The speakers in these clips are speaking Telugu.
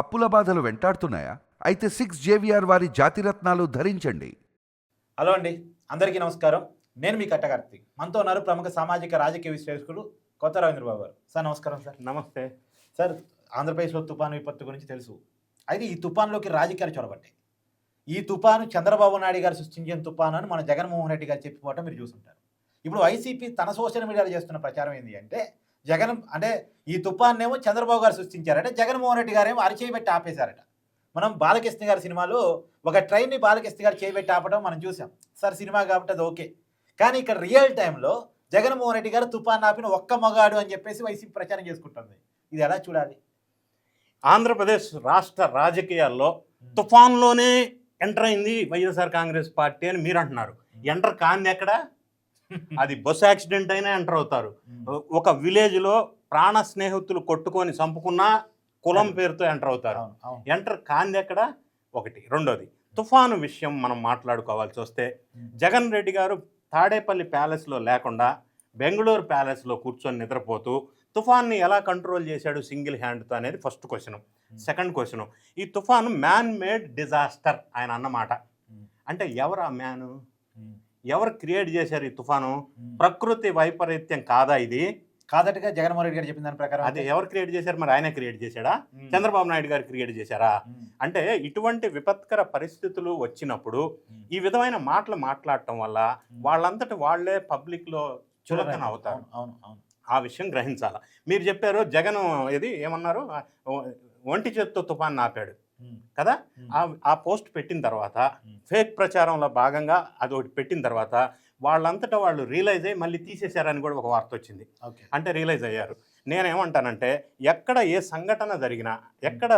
అప్పుల బాధలు వెంటాడుతున్నాయా? అయితే సిక్స్ జేవిఆర్ వారి జాతిరత్నాలు ధరించండి. హలో అండి అందరికీ నమస్కారం. నేను మీ కట్టగార్తి మనతో ఉన్నారు ప్రముఖ సామాజిక రాజకీయ విశ్లేషకులు కొత్త రవీంద్రబాబు గారు. సార్ నమస్కారం సార్. నమస్తే. సార్ ఆంధ్రప్రదేశ్లో తుఫాను విపత్తు గురించి తెలుసు. అయితే ఈ తుఫాన్లోకి రాజకీయాలు చొరబట్టాయి ఈ తుఫాను చంద్రబాబు నాయుడు గారు సృష్టించిన తుఫాను అని మన జగన్మోహన్ రెడ్డి గారు చెప్పిపోవటం మీరు చూసుంటారు. ఇప్పుడు వైసీపీ తన సోషల్ మీడియాలో చేస్తున్న ప్రచారం ఏంటి అంటే జగన్ అంటే ఈ తుఫాన్ ఏమో చంద్రబాబు గారు సృష్టించారట జగన్మోహన్ రెడ్డి గారేమో అరిచేయబెట్టి ఆపేశారట. మనం బాలకృష్ణ గారి సినిమాలో ఒక ట్రైన్ని బాలకృష్ణ గారు చేయబెట్టి ఆపడం మనం చూసాం. సార్ సినిమా కాబట్టి అది ఓకే. కానీ ఇక్కడ రియల్ టైంలో జగన్మోహన్ రెడ్డి గారు తుఫాన్ ఆపిన ఒక్క మగాడు అని చెప్పేసి వైసీపీ ప్రచారం చేసుకుంటుంది. ఇది ఎలా చూడాలి? ఆంధ్రప్రదేశ్ రాష్ట్ర రాజకీయాల్లో తుఫాన్లోనే ఎంటర్ అయింది వైఎస్ఆర్ కాంగ్రెస్ పార్టీ అని మీరు అంటున్నారు. ఎంటర్ కాంది ఎక్కడ? అది బస్సు యాక్సిడెంట్ అయినా ఎంటర్ అవుతారు. ఒక విలేజ్లో ప్రాణ స్నేహితులు కొట్టుకొని చంపుకున్నా కులం పేరుతో ఎంటర్ అవుతారు. ఎంటర్ కాంది ఎక్కడ? ఒకటి. రెండోది తుఫాను విషయం మనం మాట్లాడుకోవాల్సి వస్తే జగన్ రెడ్డి గారు తాడేపల్లి ప్యాలెస్లో లేకుండా బెంగళూరు ప్యాలెస్లో కూర్చొని నిద్రపోతూ తుఫాన్ని ఎలా కంట్రోల్ చేశాడు సింగిల్ హ్యాండ్తో అనేది ఫస్ట్ క్వశ్చన్. సెకండ్ క్వశ్చన్ ఈ తుఫాను మ్యాన్ మేడ్ డిజాస్టర్ ఆయన అన్నమాట. అంటే ఎవరు ఆ మ్యాన్? ఎవరు క్రియేట్ చేశారు ఈ తుఫాను? ప్రకృతి వైపరీత్యం కాదా ఇది? కాదటగా జగన్మోహన్ రెడ్డి గారు చెప్పిన దాని ప్రకారం అదే ఎవరు క్రియేట్ చేశారు? మరి ఆయనే క్రియేట్ చేశాడా. చంద్రబాబు నాయుడు గారు క్రియేట్ చేశారా. అంటే ఇటువంటి విపత్కర పరిస్థితులు వచ్చినప్పుడు ఈ విధమైన మాటలు మాట్లాడటం వల్ల వాళ్ళంతటి వాళ్ళే పబ్లిక్లో చులకన అవుతారు. అవును, అవును అవును. ఆ విషయం గ్రహించాలి. మీరు చెప్పారు జగన్ ఇది ఏమన్నారు? ఒంటి చేత్తో తుఫాన్ ఆపాడు ఉమ్. కదా. ఆ పోస్ట్ పెట్టిన తర్వాత. ఫేక్ ప్రచారంలో భాగంగా అది ఒకటి పెట్టిన తర్వాత వాళ్ళంతటా వాళ్ళు రియలైజ్ అయ్యి మళ్ళీ తీసేశారని కూడా ఒక వార్త వచ్చింది అంటే రియలైజ్ అయ్యారు నేనేమంటానంటే ఎక్కడ ఏ సంఘటన జరిగినా ఎక్కడ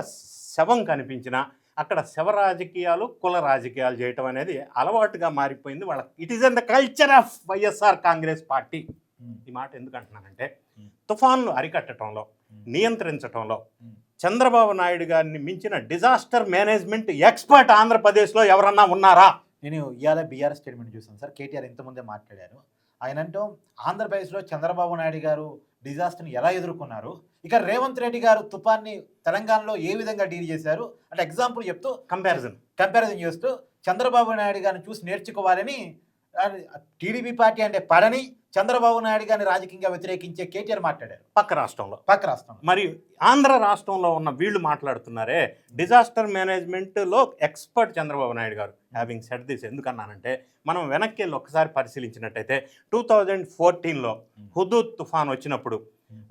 శవం కనిపించినా అక్కడ శవ రాజకీయాలు కుల రాజకీయాలు చేయటం అనేది అలవాటుగా మారిపోయింది వాళ్ళ it is in the culture of YSR Congress party. ఈ మాట ఎందుకు అంటున్నానంటే. తుఫాన్లు అరికట్టడంలో. నియంత్రించడంలో. చంద్రబాబు నాయుడు గారిని మించిన డిజాస్టర్ మేనేజ్మెంట్ ఎక్స్పర్ట్ ఆంధ్రప్రదేశ్లో ఎవరన్నా ఉన్నారా? నేను ఇవాళ బీఆర్ స్టేట్మెంట్ చూసాను సార్. కేటీఆర్ ఇంతకుముందే మాట్లాడారు. ఆయన అంటూ ఆంధ్రప్రదేశ్లో చంద్రబాబు నాయుడు గారు డిజాస్టర్ని ఎలా ఎదుర్కొన్నారు? ఇక రేవంత్ రెడ్డి గారు తుఫాన్ని తెలంగాణలో ఏ విధంగా డీల్ చేశారు? అంటే ఎగ్జాంపుల్ చెప్తూ కంపారిజన్ కంపారిజన్ చేస్తూ చంద్రబాబు నాయుడు గారిని చూసి నేర్చుకోవాలని టీడీపీ పార్టీ అంటే పడని చంద్రబాబు నాయుడు గారిని రాజకీయంగా వ్యతిరేకించే కేటీఆర్ మాట్లాడారు. పక్క రాష్ట్రంలో. పక్క రాష్ట్రం మరి ఆంధ్ర రాష్ట్రంలో ఉన్న వీళ్ళు మాట్లాడుతున్నారే డిజాస్టర్ మేనేజ్మెంట్లో ఎక్స్పర్ట్ చంద్రబాబు నాయుడు గారు. హ్యావింగ్ సెట్ దిస్ ఎందుకన్నానంటే మనం వెనక్కి వెళ్ళి ఒకసారి పరిశీలించినట్టయితే టూ థౌజండ్ ఫోర్టీన్లో హుదూద్ తుఫాన్ వచ్చినప్పుడు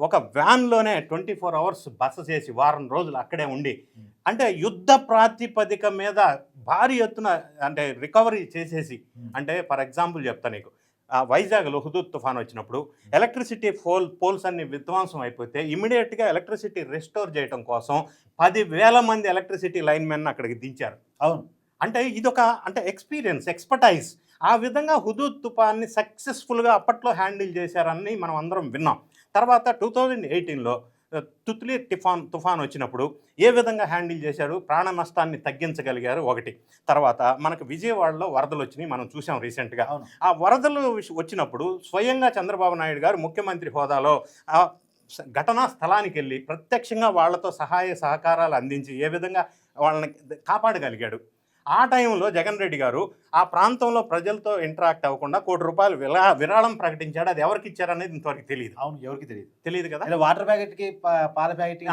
ఒక వ్యాన్లోనే ట్వంటీ ఫోర్ అవర్స్ బస చేసి వారం రోజులు అక్కడే ఉండి అంటే యుద్ధ ప్రాతిపదిక మీద భారీ ఎత్తున అంటే రికవరీ చేసేసి అంటే ఫర్ ఎగ్జాంపుల్ చెప్తా నీకు. వైజాగ్లో హుదూద్ తుఫాన్ వచ్చినప్పుడు ఎలక్ట్రిసిటీ పోల్ పోల్స్ అన్ని విధ్వంసం అయిపోతే ఇమీడియట్గా ఎలక్ట్రిసిటీ రెస్టోర్ చేయడం కోసం పదివేల మంది ఎలక్ట్రిసిటీ లైన్ మెన్ అక్కడికి దించారు. అవును. అంటే ఇదొక అంటే ఎక్స్పీరియన్స్ ఎక్స్పర్టైజ్. ఆ విధంగా హుదూద్ తుఫాన్ని సక్సెస్ఫుల్గా అప్పట్లో హ్యాండిల్ చేశారని మనం అందరం విన్నాం. తర్వాత టూ థౌజండ్ ఎయిటీన్లో తుత్లీ టిఫాన్ తుఫాన్ వచ్చినప్పుడు ఏ విధంగా హ్యాండిల్ చేశారు? ప్రాణ నష్టాన్ని తగ్గించగలిగారు? ఒకటి. తర్వాత మనకు విజయవాడలో వరదలు వచ్చినాయి మనం చూసాం రీసెంట్గా. ఆ వరదలు వచ్చినప్పుడు స్వయంగా చంద్రబాబు నాయుడు గారు ముఖ్యమంత్రి హోదాలో ఘటనా స్థలానికి వెళ్ళి ప్రత్యక్షంగా వాళ్ళతో సహాయ సహకారాలు అందించి ఏ విధంగా వాళ్ళని కాపాడగలిగాడు. ఆ టైంలో జగన్ రెడ్డి గారు ఆ ప్రాంతంలో ప్రజలతో ఇంటరాక్ట్ అవ్వకుండా కోటి రూపాయలు విలా విరాళం ప్రకటించాడు. అది ఎవరికి ఇచ్చారనేది ఇంతవరకు తెలియదు అవును ఎవరికి తెలియదు తెలియదు కదా? వాటర్ ప్యాకెట్కి పా- పాల ప్యాకెట్.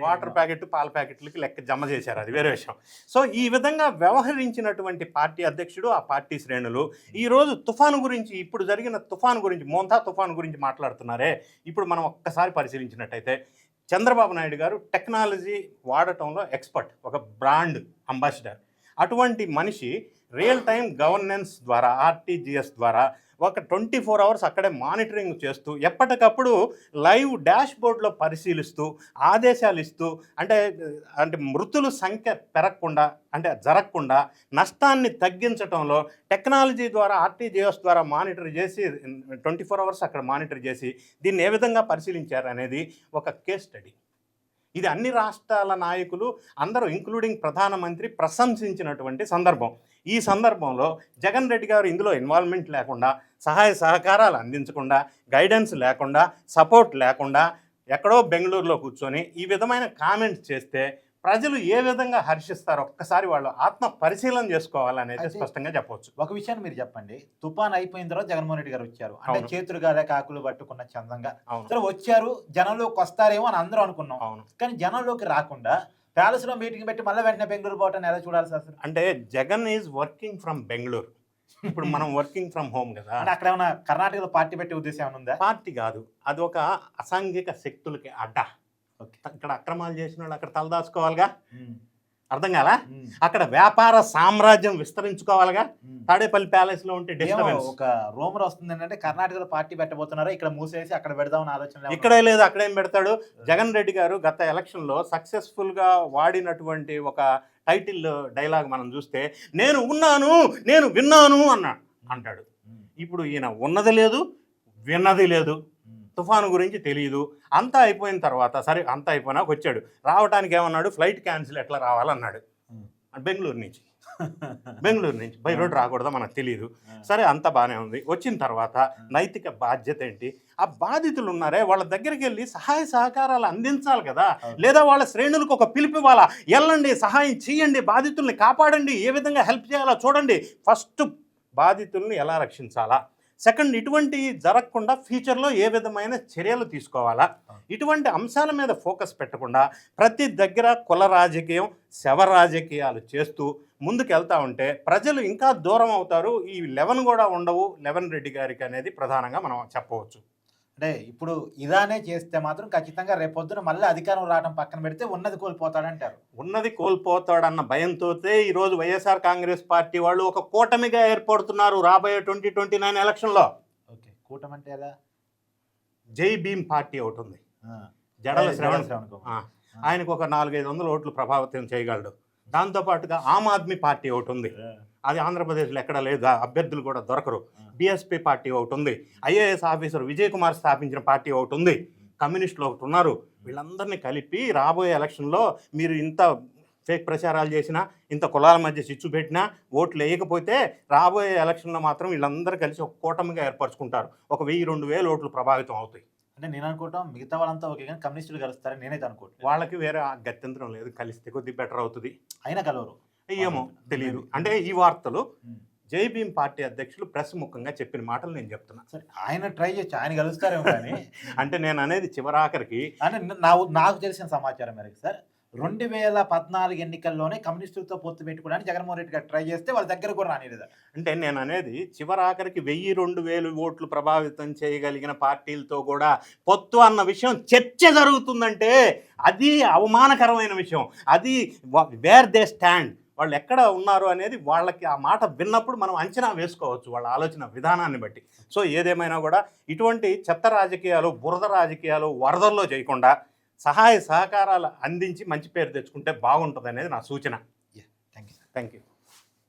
వాటర్ ప్యాకెట్ పాల ప్యాకెట్లకి లెక్క జమ చేశారు. అది వేరే విషయం. సో ఈ విధంగా వ్యవహరించినటువంటి పార్టీ అధ్యక్షుడు ఆ పార్టీ శ్రేణులు ఈ రోజు తుఫాను గురించి ఇప్పుడు జరిగిన తుఫాను గురించి మోంతా తుఫాను గురించి మాట్లాడుతున్నారే. ఇప్పుడు మనం ఒక్కసారి పరిశీలించినట్టయితే చంద్రబాబు నాయుడు గారు టెక్నాలజీ వాడటంలో ఎక్స్పర్ట్ ఒక బ్రాండ్ అంబాసిడర్. అటువంటి మనిషి రియల్ టైం గవర్నెన్స్ ద్వారా ఆర్టీజీఎస్ ద్వారా ఒక ట్వంటీ ఫోర్ అవర్స్ అక్కడే మానిటరింగ్ చేస్తూ ఎప్పటికప్పుడు లైవ్ డాష్ బోర్డ్లో పరిశీలిస్తూ ఆదేశాలు ఇస్తూ అంటే అంటే మృతుల సంఖ్య పెరగకుండా అంటే జరగకుండా నష్టాన్ని తగ్గించడంలో టెక్నాలజీ ద్వారా ఆర్టీజీఎస్ ద్వారా మానిటర్ చేసి ట్వంటీ ఫోర్ అవర్స్ అక్కడ మానిటర్ చేసి దీన్ని ఏ విధంగా పరిశీలించారు అనేది ఒక కేస్ స్టడీ ఇది అన్ని రాష్ట్రాల నాయకులు అందరూ ఇంక్లూడింగ్ ప్రధానమంత్రి ప్రశంసించినటువంటి సందర్భం. ఈ సందర్భంలో జగన్ రెడ్డి గారు ఇందులో ఇన్వాల్వ్మెంట్ లేకుండా సహాయ సహకారాలు అందించకుండా గైడెన్స్ లేకుండా సపోర్ట్ లేకుండా ఎక్కడో బెంగళూరులో కూర్చొని ఈ విధమైన కామెంట్స్ చేస్తే ప్రజలు ఏ విధంగా హర్షిస్తారు ఒక్కసారి వాళ్ళు ఆత్మ పరిశీలన చేసుకోవాలనేది స్పష్టంగా చెప్పవచ్చు. ఒక విషయాన్ని మీరు చెప్పండి. తుఫాన్ అయిపోయిన తర్వాత జగన్మోహన్ రెడ్డి గారు వచ్చారు. అంటే. చేతులు గాలే కాకులు పట్టుకున్న చందంగా. సరే వచ్చారు జనంలోకి వస్తారేమో అని అందరూ అనుకున్నాం. అవును. కానీ జనంలోకి రాకుండా ప్యాలెస్లో మీటింగ్ పెట్టి మళ్ళీ వెంటనే బెంగళూరు పోవటాన్ని ఎలా చూడాలి సార్ అసలు? అంటే Jagan is working from Bengaluru. ఇప్పుడు మనం వర్కింగ్ ఫ్రమ్ హోమ్ కదా. అంటే అక్కడ ఏమైనా కర్ణాటకలో పార్టీ పెట్టే ఉద్దేశం ఏమైనా ఉందా? పార్టీ కాదు. అది ఒక అసాంఘిక శక్తులకి అడ్డ. ఇక్కడ అక్రమాలు చేసిన వాళ్ళు అక్కడ తలదాచుకోవాలిగా అర్థం కాలా? అక్కడ వ్యాపార సామ్రాజ్యం విస్తరించుకోవాలిగా. తాడేపల్లి ప్యాలెస్లో ఉంటే డిస్టర్బెన్స్. ఒక రూమర్ వస్తుంది ఏంటంటే కర్ణాటకలో పార్టీ పెట్టబోతున్నారా? ఇక్కడ మూసేసి అక్కడ పెడదామని ఆలోచన ఇక్కడే లేదు అక్కడేం పెడతాడు? జగన్ రెడ్డి గారు గత ఎలక్షన్లో సక్సెస్ఫుల్గా వాడినటువంటి ఒక టైటిల్ డైలాగ్ మనం చూస్తే నేను ఉన్నాను నేను విన్నాను అన్నా అంటాడు. ఇప్పుడు ఈయన ఉన్నది లేదు విన్నది లేదు. తుఫాను గురించి తెలియదు అంతా అయిపోయిన తర్వాత సరే అంతా అయిపోయినాక వచ్చాడు. రావడానికి ఏమన్నాడు? ఫ్లైట్ క్యాన్సిల్ ఎట్లా రావాలన్నాడు. బెంగళూరు నుంచి. బెంగళూరు నుంచి. బై రోడ్ రాకూడదా మనకు తెలియదు సరే అంత బాగానే ఉంది. వచ్చిన తర్వాత నైతిక బాధ్యత ఏంటి? ఆ బాధితులు ఉన్నారే వాళ్ళ దగ్గరికి వెళ్ళి సహాయ సహకారాలు అందించాలి కదా. లేదా వాళ్ళ శ్రేణులకు ఒక పిలుపు ఇవ్వాలా? వెళ్ళండి సహాయం చేయండి బాధితుల్ని కాపాడండి ఏ విధంగా హెల్ప్ చేయాలో చూడండి. ఫస్ట్ బాధితుల్ని ఎలా రక్షించాలా? సెకండ్ ఇటువంటి జరగకుండా ఫ్యూచర్లో ఏ విధమైన చర్యలు తీసుకోవాలా? ఇటువంటి అంశాల మీద ఫోకస్ పెట్టకుండా ప్రతి దగ్గర కుల రాజకీయం శవ రాజకీయాలు చేస్తూ ముందుకు వెళ్తా ఉంటే ప్రజలు ఇంకా దూరం అవుతారు. ఈ లెవెన్ కూడా ఉండవు. లెవెన్ రెడ్డి గారికి అనేది ప్రధానంగా మనం చెప్పవచ్చు. అంటే ఇప్పుడు ఇదానే చేస్తే మాత్రం ఖచ్చితంగా రేపొద్దున మళ్ళీ అధికారం రావడం పక్కన పెడితే ఉన్నది కోల్పోతాడంటారు. ఉన్నది కోల్పోతాడన్న భయంతో ఈరోజు వైఎస్ఆర్ కాంగ్రెస్ పార్టీ వాళ్ళు ఒక కూటమిగా ఏర్పడుతున్నారు రాబోయే ట్వంటీ ట్వంటీ నైన్ ఎలక్షన్లో. ఓకే కూటమి అంటే ఎలా? జై భీమ్ పార్టీ ఒకటి ఉంది. జడల శ్రవణ్. ఆయనకు ఒక నాలుగైదు వందల ఓట్లు ప్రభావితం చేయగలడు. దాంతోపాటుగా ఆమ్ ఆద్మీ పార్టీ ఒకటి ఉంది. అది ఆంధ్రప్రదేశ్లో ఎక్కడ లేదు. అభ్యర్థులు కూడా దొరకరు. బీఎస్పీ పార్టీ ఒకటి ఉంది. ఐఏఎస్ ఆఫీసర్ విజయ్ కుమార్ స్థాపించిన పార్టీ ఒకటి ఉంది. కమ్యూనిస్టులు ఒకటి ఉన్నారు. వీళ్ళందరినీ కలిపి రాబోయే ఎలక్షన్లో మీరు ఇంత ఫేక్ ప్రచారాలు చేసినా ఇంత కులాల మధ్య చిచ్చు పెట్టినా ఓట్లు వేయకపోతే రాబోయే ఎలక్షన్లో మాత్రం వీళ్ళందరూ కలిసి ఒక కూటమిగా ఏర్పరచుకుంటారు. ఒక వెయ్యి రెండు వేల ఓట్లు ప్రభావితం అవుతాయి. అంటే నేను అనుకుంటాం మిగతా వాళ్ళంతా ఓకే కానీ కమ్యూనిస్టులు కలుస్తారని నేనైతే అనుకోవట్లేదు. వాళ్ళకి వేరే గత్యంతరం లేదు. కలిస్తే కొద్ది బెటర్ అవుతుంది. అయినా కలవరు. ఏమో తెలియదు అంటే ఈ వార్తలు ఉమ్. జై భీమ్ పార్టీ అధ్యక్షులు ప్రెస్ ముఖంగా చెప్పిన మాటలు నేను చెప్తున్నా. సరే ఆయన ట్రై చేయొచ్చు ఆయన కలుస్తారేమో కానీ. అంటే నేను అనేది చివరాఖరికి అంటే నా నాకు తెలిసిన సమాచారం మేరకు సార్ రెండు వేల పద్నాలుగు ఎన్నికల్లోనే కమ్యూనిస్టులతో పొత్తు పెట్టుకోవడానికి జగన్మోహన్ రెడ్డి గారు ట్రై చేస్తే వాళ్ళ దగ్గర కూడా రానిలేదు అంటే నేను అనేది చివరాఖరికి వెయ్యి రెండు వేలు ఓట్లు ప్రభావితం చేయగలిగిన పార్టీలతో కూడా పొత్తు అన్న విషయం చర్చ జరుగుతుందంటే అది అవమానకరమైన విషయం. అది వేర్ దే స్టాండ్ వాళ్ళు ఎక్కడ ఉన్నారు అనేది వాళ్ళకి ఆ మాట విన్నప్పుడు మనం అంచనా వేసుకోవచ్చు వాళ్ళ ఆలోచన విధానాన్ని బట్టి. సో ఏదేమైనా కూడా ఇటువంటి చెత్త రాజకీయాలు బురద రాజకీయాలు వరదల్లో చేయకుండా సహాయ సహకారాలు అందించి మంచి పేరు తెచ్చుకుంటే బాగుంటుంది అనేది నా సూచన. Thank you thank you